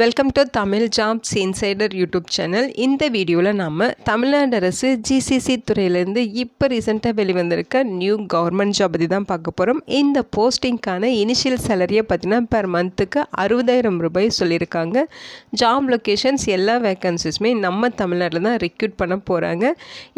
Welcome to Tamil jobs insider YouTube channel இந்த வீடியோவில் நம்ம தமிழ்நாடு அரசு ஜிசிசி துறையிலேருந்து இப்போ ரீசெண்டாக வெளிவந்திருக்க நியூ கவர்மெண்ட் ஜாப் பற்றி தான் பார்க்க போகிறோம் இந்த போஸ்டிங்க்கான இனிஷியல் சேலரியை பார்த்தீங்கன்னா பெர் மந்த்துக்கு அறுபதாயிரம் ரூபாய் சொல்லியிருக்காங்க. ஜாப் லொக்கேஷன்ஸ் எல்லா வேக்கன்சிஸுமே நம்ம தமிழ்நாட்டில் தான் ரெக்யூட் பண்ண போகிறாங்க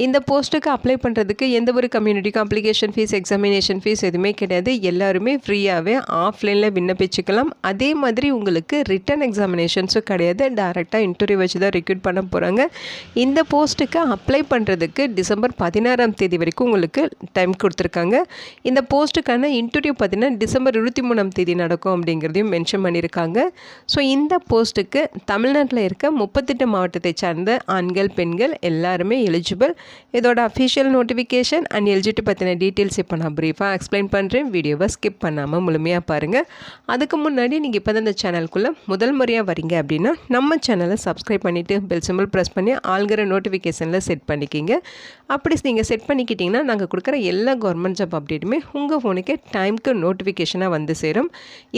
இந்த போஸ்ட்டுக்கு அப்ளை பண்ணுறதுக்கு எந்த ஒரு கம்யூனிட்டிக்கும் அப்ளிகேஷன் ஃபீஸ் எக்ஸாமினேஷன் ஃபீஸ் எதுவுமே கிடையாது. எல்லாருமே ஃப்ரீயாகவே ஆஃப்லைனில் விண்ணப்பிச்சுக்கலாம். அதே மாதிரி உங்களுக்கு ரிட்டன் எக்ஸாமினேஷன் எக்ஸாமினேஷன்ஸும் கிடையாது. டேரெக்டாக இன்டர்வியூ வச்சு தான் ரெக்ரூட் பண்ண போகிறாங்க இந்த போஸ்ட்டுக்கு அப்ளை பண்ணுறதுக்கு டிசம்பர் பதினாறாம் தேதி வரைக்கும் உங்களுக்கு டைம் கொடுத்துருக்காங்க. இந்த போஸ்ட்டுக்கான இன்டர்வியூ பார்த்தீங்கன்னா டிசம்பர் இருபத்தி மூணாம் தேதி நடக்கும் அப்படிங்கிறதையும் மென்ஷன் பண்ணியிருக்காங்க. ஸோ இந்த போஸ்ட்டுக்கு தமிழ்நாட்டில் இருக்க முப்பத்தெட்டு மாவட்டத்தை சார்ந்த ஆண்கள் பெண்கள் எல்லாருமே எலிஜிபிள் இதோட அஃபிஷியல் நோட்டிஃபிகேஷன் அண்ட் எலிஜிட்டு பற்றின டீட்டெயில்ஸ் இப்போ நான் ப்ரீஃபாக எக்ஸ்பிளைன் பண்ணுறேன் வீடியோவை ஸ்கிப் பண்ணாமல் முழுமையாக பாருங்கள் அதுக்கு முன்னாடி நீங்கள் இப்போ தான் இந்த சேனலுக்குள்ளே முதல் முறையாக வரீங்க அப்படின்னா நம்ம சேனலை சப்ஸ்கிரைப் பண்ணிவிட்டு பெல் சிம்பிள் ப்ரெஸ் பண்ணி ஆள்கிற நோட்டிஃபிகேஷனில் செட் பண்ணிக்கிங்க. அப்படி நீங்கள் செட் பண்ணிக்கிட்டிங்கன்னா நாங்கள் கொடுக்குற எல்லா கவர்மெண்ட் ஜாப் அப்டேட்டுமே உங்கள் ஃபோனுக்கு டைமுக்கு நோட்டிஃபிகேஷனாக வந்து சேரும்.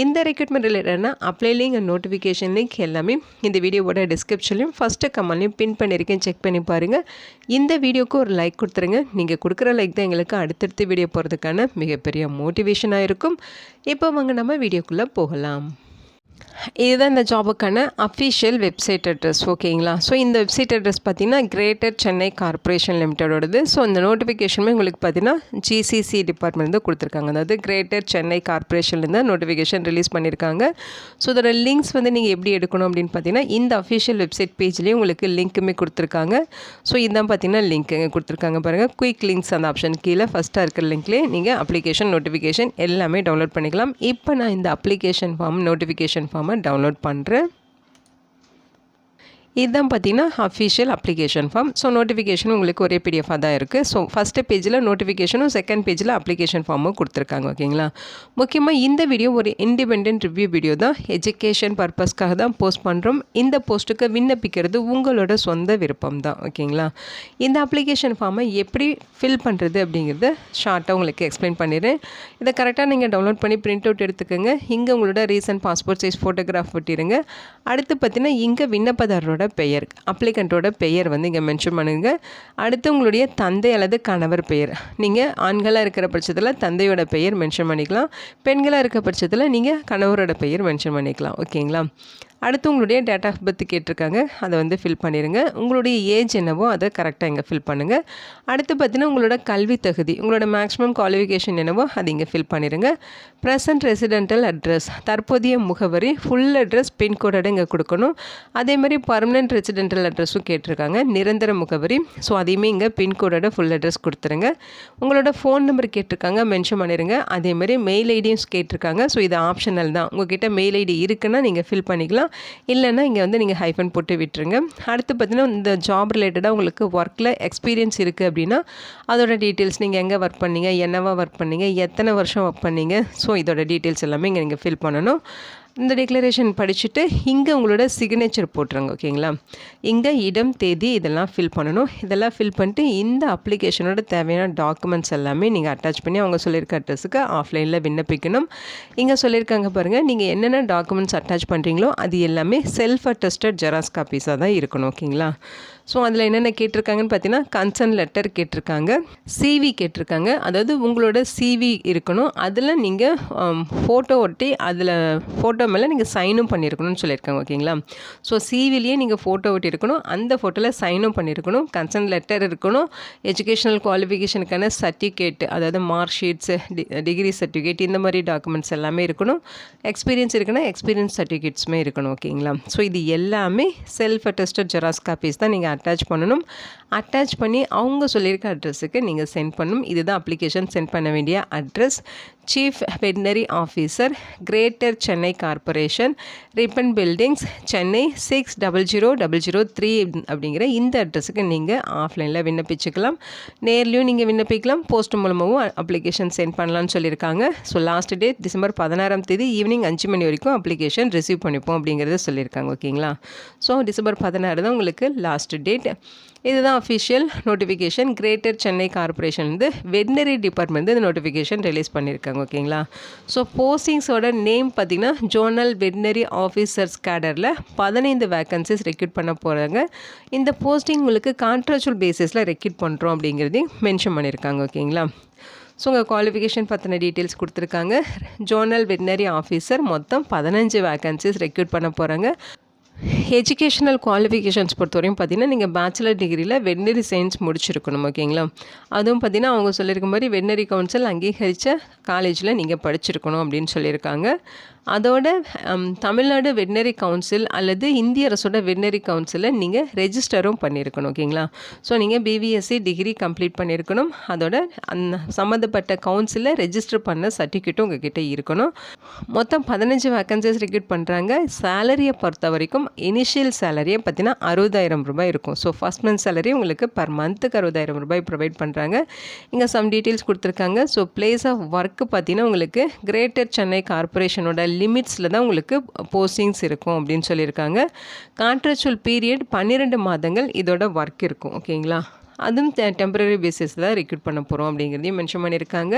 இந்த ரெக்ரூட்மெண்ட் ரிலேட்டடான அப்ளை லிங்க் நோட்டிஃபிகேஷன் லிங்க் எல்லாமே இந்த வீடியோவோட டிஸ்கிரிப்ஷன்லையும் ஃபஸ்ட்டு கமெண்ட்லையும் பின் பண்ணியிருக்கேன் செக் பண்ணி பாருங்கள் இந்த வீடியோக்கு ஒரு லைக் கொடுத்துருங்க. நீங்கள் கொடுக்குற லைக் தான் எங்களுக்கு அடுத்தடுத்து வீடியோ போகிறதுக்கான மிகப்பெரிய மோட்டிவேஷனாக இருக்கும். இப்போ வாங்க நம்ம வீடியோக்குள்ளே போகலாம். இதுதான் இந்த ஜாபுக்கான அஃபிஷியல் வெப்சைட் அட்ரஸ் ஓகேங்களா ஸோ இந்த வெப்சைட் அட்ரஸ் பார்த்தீங்கன்னா கிரேட்டர் சென்னை கார்ப்பரேஷன் லிமிட்டடோடது ஸோ இந்த நோட்டிஃபிகேஷனுமே உங்களுக்கு பார்த்தீங்கன்னா ஜிசிசி டிபார்ட்மெண்ட்லேருந்து கொடுத்துருக்காங்க. அதாவது கிரேட்டர் சென்னை கார்ப்பரேஷன்லேருந்து நோட்டிஃபிகேஷன் ரிலீஸ் பண்ணியிருக்காங்க. ஸோ இதோட லிங்க்ஸ் வந்து நீங்கள் எப்படி எடுக்கணும் அப்படின்னு பார்த்தீங்கன்னா இந்த அஃபிஷியல் வெப்சைட் பேஜ்லேயே உங்களுக்கு லிங்க்குமே கொடுத்துருக்காங்க. ஸோ இதான் பார்த்தீங்கன்னா லிங்க் கொடுத்துருக்காங்க பாருங்கள் குயிக் லிங்க்ஸ் அந்த ஆப்ஷன் கீழே ஃபஸ்ட்டாக இருக்கிற லிங்க்லேயே நீங்கள் அப்ளிகேஷன் நோட்டிஃபிகேஷன் எல்லாமே டவுன்லோட் பண்ணிக்கலாம். இப்போ நான் இந்த அப்ளிகேஷன் ஃபார்ம் நோட்டிஃபிகேஷன் ஃபார்மை டவுன்லோட் பண்ணுறேன் இதுதான் பார்த்தீங்கன்னா official application form so notification உங்களுக்கு ஒரே பிடிஎஃபாக தான் இருக்குது ஸோ ஃபஸ்ட்டு பேஜில் நோட்டிஃபிகேஷனும் செகண்ட் பேஜில் அப்ளிகேஷன் ஃபார்மும் கொடுத்துருக்காங்க ஓகேங்களா முக்கியமாக இந்த வீடியோ ஒரு இண்டிபெண்ட் ரிவ்யூ வீடியோ தான். எஜுகேஷன் பர்பஸ்க்காக தான் போஸ்ட் பண்ணுறோம் இந்த போஸ்ட்டுக்கு விண்ணப்பிக்கிறது உங்களோட சொந்த விருப்பம் தான் ஓகேங்களா இந்த அப்ளிகேஷன் ஃபார்மை எப்படி ஃபில் பண்ணுறது அப்படிங்கிறத ஷார்ட்டாக உங்களுக்கு எக்ஸ்பிளைன் பண்ணிடுறேன். இதை கரெக்டாக நீங்கள் டவுன்லோட் பண்ணி பிரிண்ட் அவுட் எடுத்துக்கோங்க. இங்கே உங்களோட ரீசன்ட் பாஸ்போர்ட் சைஸ் ஃபோட்டோகிராஃப் ஒட்டிடுங்க அடுத்து பார்த்தீங்கன்னா இங்கே விண்ணப்பதாரரோட பெயர் அப்ளிகண்ட்டோட பெயர் வந்து இங்கே மென்ஷன் பண்ணுங்க அடுத்து உங்களுடைய தந்தை அல்லது கணவர் பெயர். நீங்கள் ஆண்களாக இருக்கிற பட்சத்தில் தந்தையோட பெயர் மென்ஷன் பண்ணிக்கலாம். பெண்களாக இருக்கிற பட்சத்தில் நீங்கள் கணவரோட பெயர் மென்ஷன் பண்ணிக்கலாம். ஓகேங்களா? அடுத்து உங்களுடைய டேட் ஆஃப் பர்த் கேட்டிருக்காங்க. அதை வந்து ஃபில் பண்ணிடுங்க உங்களுடைய ஏஜ் என்னவோ அதை கரெக்டாக இங்கே ஃபில் பண்ணுங்கள் அடுத்து பார்த்தீங்கன்னா உங்களோட கல்வி தகுதி உங்களோட மேக்ஸிமம் குவாலிஃபிகேஷன் என்னவோ அதை இங்கே ஃபில் பண்ணிடுங்க ப்ரெசன்ட் ரெசிடென்டல் அட்ரஸ் தற்போதைய முகவரி ஃபுல் அட்ரஸ் பின்கோடோட இங்கே கொடுக்கணும். அதே மாதிரி பர்மனெண்ட் ரெசிடென்டல் அட்ரஸும் கேட்டிருக்காங்க. நிரந்தர முகவரி. ஸோ அதையுமே இங்கே பின்கோடோட ஃபுல் அட்ரஸ் கொடுத்துருங்க. உங்களோட ஃபோன் நம்பர் கேட்டிருக்காங்க மென்ஷன் பண்ணிடுங்க அதேமாதிரி மெயில் ஐடியும் கேட்டிருக்காங்க. ஸோ இது ஆப்ஷனல் தான். உங்ககிட்ட மெயில் ஐடி இருக்குன்னா நீங்கள் ஃபில் பண்ணிக்கலாம். இல்லைன்னா இங்கே வந்து நீங்கள் ஹைஃபன் போட்டு விட்டுருங்க. அடுத்து பார்த்தீங்கன்னா இந்த ஜாப் ரிலேட்டடாக உங்களுக்கு ஒர்க்கில் எக்ஸ்பீரியன்ஸ் இருக்குது அப்படின்னா அதோட டீட்டெயில்ஸ் நீங்கள் எங்கே ஒர்க் பண்ணீங்க என்னவா ஒர்க் பண்ணீங்க எத்தனை வருஷம் ஒர்க் பண்ணீங்க? ஸோ இதோட டீட்டெயில்ஸ் எல்லாமே இங்கே நீங்கள் ஃபில் பண்ணணும். இந்த டிக்ளரேஷன் படிச்சுட்டு இங்கே உங்களோட சிக்னேச்சர் போட்டுருங்க ஓகேங்களா? இங்கே இடம் தேதி இதெல்லாம் ஃபில் பண்ணணும். இதெல்லாம் ஃபில் பண்ணிட்டு இந்த அப்ளிகேஷனோட தேவையான டாக்குமெண்ட்ஸ் எல்லாமே நீங்கள் அட்டாச் பண்ணி அவங்க சொல்லியிருக்க அட்ரஸுக்கு ஆஃப்லைனில் விண்ணப்பிக்கணும். இங்கே சொல்லியிருக்காங்க பாருங்கள் நீங்கள் என்னென்ன டாக்குமெண்ட்ஸ் அட்டாச் பண்ணுறீங்களோ அது எல்லாமே செல்ஃப் அட்டஸ்டட் ஜெராக்ஸ் காப்பீஸாக தான் இருக்கணும் ஓகேங்களா? ஸோ அதில் என்னென்ன கேட்டிருக்காங்கன்னு பார்த்தீங்கன்னா கன்சர்ன் லெட்டர் கேட்டிருக்காங்க. சிவி கேட்டிருக்காங்க. அதாவது உங்களோட சிவி இருக்கணும். அதில் நீங்கள் ஃபோட்டோ um, ஒட்டி அதில் ஃபோட்டோ மேலே நீங்கள் சைனும் பண்ணியிருக்கணும்னு சொல்லியிருக்காங்க ஓகேங்களா ஸோ சிவிலேயே நீங்கள் ஃபோட்டோ ஒட்டி இருக்கணும். அந்த ஃபோட்டோவில் சைனும் பண்ணியிருக்கணும் கன்சர்ன் லெட்டர் இருக்கணும். எஜுகேஷனல் குவாலிஃபிகேஷனுக்கான சர்டிஃபிகேட் அதாவது மார்க் ஷீட்ஸு டிகிரி சர்டிஃபிகேட் இந்த மாதிரி டாக்குமெண்ட்ஸ் எல்லாமே இருக்கணும். எக்ஸ்பீரியன்ஸ் இருக்குன்னா எக்ஸ்பீரியன்ஸ் சர்டிஃபிகேட்ஸுமே இருக்கணும் ஓகேங்களா ஸோ இது எல்லாமே செல்ஃப் அட்டஸ்டட் ஜெராக்ஸ் காப்பீஸ் தான் நீங்கள் அட்டாச் பண்ணணும். அட்டாச் பண்ணி அவங்க சொல்லியிருக்க அட்ரஸுக்கு நீங்கள் சென்ட் பண்ணணும். இதுதான் அப்ளிகேஷன் சென்ட் பண்ண வேண்டிய address chief veterinary officer greater Chennai corporation Ripon buildings Chennai six double zero double zero three அப்படிங்கிற இந்த அட்ரஸுக்கு நீங்கள் ஆஃப்லைனில் விண்ணப்பிச்சுக்கலாம். நேர்லேயும் நீங்கள் விண்ணப்பிக்கலாம். போஸ்ட் மூலமாகவும் அப்ளிகேஷன் சென்ட் பண்ணலான்னு சொல்லியிருக்காங்க. ஸோ லாஸ்ட் டேட் டிசம்பர் பதினாறாம் தேதி ஈவினிங் அஞ்சு மணி வரைக்கும் அப்ளிகேஷன் ரிசீவ் பண்ணிப்போம் அப்படிங்கிறத சொல்லியிருக்காங்க ஓகேங்களா ஸோ டிசம்பர் பதினாறு தான் உங்களுக்கு லாஸ்ட் டேட் இதுதான் official notification greater Chennai corporation வந்து வெட்னரி டிபார்ட்மெண்ட் வந்து இந்த நோட்டிஃபிகேஷன் ரிலீஸ் பண்ணியிருக்காங்க ஓகேங்களா? ஸோ போஸ்டிங்ஸோட நேம் பார்த்தீங்கன்னா ஜோனல் வெட்னரி ஆஃபீஸர்ஸ் கேடரில் பதினைந்து வேக்கன்சிஸ் ரெக்யூட் பண்ண போகிறாங்க இந்த போஸ்டிங் உங்களுக்கு கான்ட்ராக்சுவல் பேசிஸில் ரெக்யூட் பண்ணுறோம் அப்படிங்கிறதையும் மென்ஷன் பண்ணியிருக்காங்க ஓகேங்களா? ஸோ உங்கள் குவாலிஃபிகேஷன் பற்றின டீட்டெயில்ஸ் கொடுத்துருக்காங்க. ஜோனல் வெட்னரி ஆஃபீஸர் மொத்தம் பதினஞ்சு வேக்கன்சிஸ் ரெக்யூட் பண்ண போகிறாங்க எஜுகேஷனல் குவாலிஃபிகேஷன்ஸ் பொறுத்தவரையும் பார்த்தீங்கன்னா நீங்கள் பேச்சுலர் டிகிரியில் வெட்னரி சயின்ஸ் முடிச்சிருக்கணும் ஓகேங்களா அதுவும் பார்த்தீங்கன்னா அவங்க சொல்லியிருக்க மாதிரி வெட்னரி கவுன்சில் அங்கீகரித்த காலேஜில் நீங்கள் படிச்சிருக்கணும் அப்படின்னு சொல்லியிருக்காங்க. அதோட தமிழ்நாடு வெட்னரி கவுன்சில் அல்லது இந்திய அரசோட வெட்னரி கவுன்சிலில் நீங்கள் ரெஜிஸ்டரும் பண்ணியிருக்கணும் ஓகேங்களா? ஸோ நீங்கள் பிபிஎஸ்சி டிகிரி கம்ப்ளீட் பண்ணியிருக்கணும் அதோட அந்த சம்மந்தப்பட்ட கவுன்சிலில் ரெஜிஸ்டர் பண்ண சர்டிஃபிகேட்டும் உங்ககிட்ட இருக்கணும். மொத்தம் பதினஞ்சு வேக்கன்சிஸ் ரெக்ரூட் பண்ணுறாங்க சேலரியை பொறுத்த வரைக்கும் இனிஷியல் சேலரியை பார்த்தீங்கன்னா அறுபதாயிரம் ரூபாய் இருக்கும். ஸோ ஃபஸ்ட் மந்த் சேலரி உங்களுக்கு பர் மந்த்துக்கு அறுபதாயிரம் ரூபாய் ப்ரொவைட் பண்ணுறாங்க இங்கே சம் டீட்டெயில்ஸ் கொடுத்துருக்காங்க. ஸோ பிளேஸ் ஆஃப் ஒர்க்கு பார்த்தீங்கன்னா உங்களுக்கு கிரேட்டர் சென்னை கார்ப்பரேஷனோட லிமிட்ஸில் தான் உங்களுக்கு போஸ்டிங்ஸ் இருக்கும் அப்படின்னு சொல்லியிருக்காங்க. கான்ட்ராக்சுவல் பீரியட் பன்னிரெண்டு மாதங்கள் இதோட ஒர்க் இருக்கும். ஓகேங்களா? அதுவும் டெம்பரரி பேசிஸில் ரெக்ரூட் பண்ண போகிறோம் அப்படிங்கிறதையும் மென்ஷன் பண்ணியிருக்காங்க.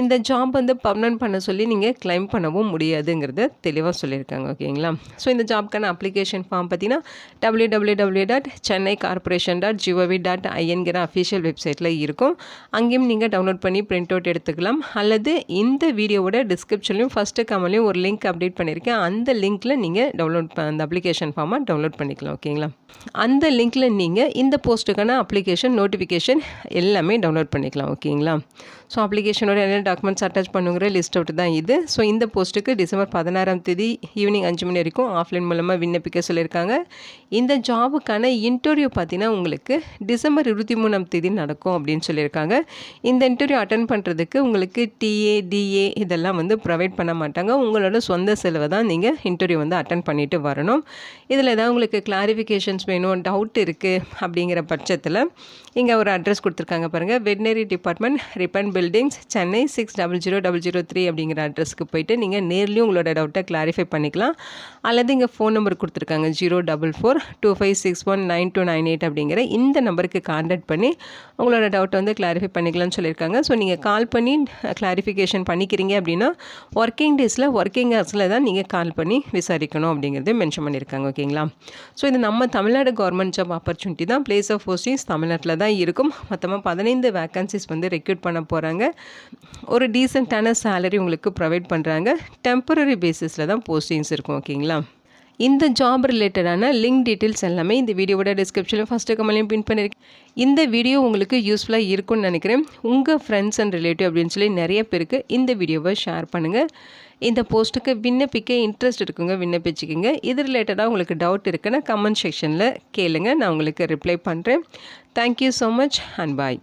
இந்த ஜாப் வந்து பர்மனன்ட் பண்ண சொல்லி நீங்கள் கிளைம் பண்ணவும் முடியாதுங்கிறத தெளிவாக சொல்லியிருக்காங்க ஓகேங்களா? ஸோ இந்த ஜாப்க்கான அப்ளிகேஷன் ஃபார்ம் பார்த்தீங்கன்னா W W W dot Chennai corporation dot G O V dot ஐஎன்கிற official வெப்சைட்டில் இருக்கும். அங்கேயும் நீங்கள் டவுன்லோட் பண்ணி பிரிண்ட் அவுட் எடுத்துக்கலாம். அல்லது இந்த வீடியோவோட டிஸ்கிரிப்ஷன்லையும் ஃபஸ்ட்டு கமலையும் ஒரு லிங்க் அப்டேட் பண்ணியிருக்கேன். அந்த லிங்க்கில் நீங்கள் டவுன்லோட் அந்த அப்ளிகேஷன் ஃபார்மை டவுன்லோட் பண்ணிக்கலாம் ஓகேங்களா? அந்த லிங்க்கில் நீங்கள் இந்த போஸ்ட்டுக்கான அப்ளிகேஷன் நோட்டிஃபிகேஷன் எல்லாமே டவுன்லோட் பண்ணிக்கலாம் ஓகேங்களா? ஸோ அப்ளிகேஷனோட என்ன டாக்குமெண்ட்ஸ் அட்டாச் பண்ணுங்கிற லிஸ்ட் அவுட் தான் இது. ஸோ இந்த போஸ்ட்டுக்கு டிசம்பர் பதினாறாம் தேதி ஈவினிங் அஞ்சு மணி வரைக்கும் ஆஃப்லைன் மூலமாக விண்ணப்பிக்க சொல்லியிருக்காங்க. இந்த ஜாபுக்கான இன்டர்வியூ பார்த்தீங்கன்னா உங்களுக்கு டிசம்பர் இருபத்தி மூணாம் தேதி நடக்கும் அப்படின்னு சொல்லியிருக்காங்க. இந்த இன்டர்வியூ அட்டன் பண்ணுறதுக்கு உங்களுக்கு டிஏ டிஏ இதெல்லாம் வந்து ப்ரொவைட் பண்ண மாட்டாங்க. உங்களோட சொந்த செலவை தான் நீங்கள் இன்டர்வியூ வந்து அட்டன் பண்ணிட்டு வரணும். இதில் ஏதாவது உங்களுக்கு கிளாரிஃபிகேஷன்ஸ் வேணும் டவுட் இருக்குது அப்படிங்கிற பட்சத்தில் இங்கே ஒரு அட்ரஸ் கொடுத்துருக்காங்க பாருங்கள் veterinary department ribbon buildings Chennai six double zero double zero three அப்படிங்கிற அட்ரஸ்க்கு போயிட்டு நீங்கள் நேர்லேயும் உங்களோட டவுட்டை கிளாரிஃபை பண்ணிக்கலாம். அல்லது இங்கே ஃபோன் நம்பர் கொடுத்துருக்காங்க zero double four two five six one nine two nine eight அப்படிங்கிற இந்த நம்பருக்கு கான்டாக்ட் பண்ணி உங்களோட டவுட்டை வந்து கிளாரிஃபை பண்ணிக்கலாம்னு சொல்லியிருக்காங்க. ஸோ நீங்கள் கால் பண்ணி கிளாரிஃபிகேஷன் பண்ணிக்கிறீங்க அப்படின்னா ஒர்க்கிங் டேஸில் ஒர்க்கிங் ஹவர்ஸில் தான் நீங்கள் கால் பண்ணி விசாரிக்கணும் அப்படிங்கிறது மென்ஷன் பண்ணியிருக்காங்க ஓகேங்களா ஸோ இது நம்ம தமிழ்நாடு கவர்மெண்ட் ஜாப் ஆப்பர்ச்சுனிட்டி தான். பிளேஸ் ஆஃப் போஸ்டிங்ஸ் தமிழ்நாட்டில் தான் இருக்கும். மொத்தமாக பதினைந்து வேக்கன்சிஸ் வந்து ரெக்ரூட் பண்ண போகிறாங்க ஒரு டீசெண்டான சேலரி உங்களுக்கு ப்ரொவைட் பண்ணுறாங்க டெம்பரரி பேசிஸில் தான் போஸ்டிங்ஸ் இருக்கும் ஓகேங்களா இந்த ஜாப் ரிலேட்டடான லிங்க் டீட்டெயில்ஸ் எல்லாமே இந்த வீடியோவோட டிஸ்கிரிப்ஷனில் ஃபஸ்ட்டு கமலையும் பின் பண்ணியிருக்கேன் இந்த வீடியோ உங்களுக்கு யூஸ்ஃபுல்லாக இருக்கும்னு நினைக்கிறேன். உங்கள் ஃப்ரெண்ட்ஸ் அண்ட் ரிலேட்டிவ் அப்படின்னு சொல்லி நிறைய பேருக்கு இந்த வீடியோவை ஷேர் பண்ணுங்கள் இந்த போஸ்ட்டுக்கு விண்ணப்பிக்க இன்ட்ரெஸ்ட் இருக்குங்க விண்ணப்பிச்சுக்கோங்க. இது ரிலேட்டடாக உங்களுக்கு டவுட் இருக்குன்னா கமெண்ட் செக்ஷனில் கேளுங்க. நான் உங்களுக்கு ரிப்ளை பண்ணுறேன் thank you so much and bye